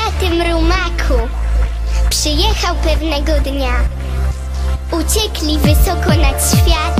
bratym rumaku. Przyjechał pewnego dnia. Uciekli wysoko nad świat.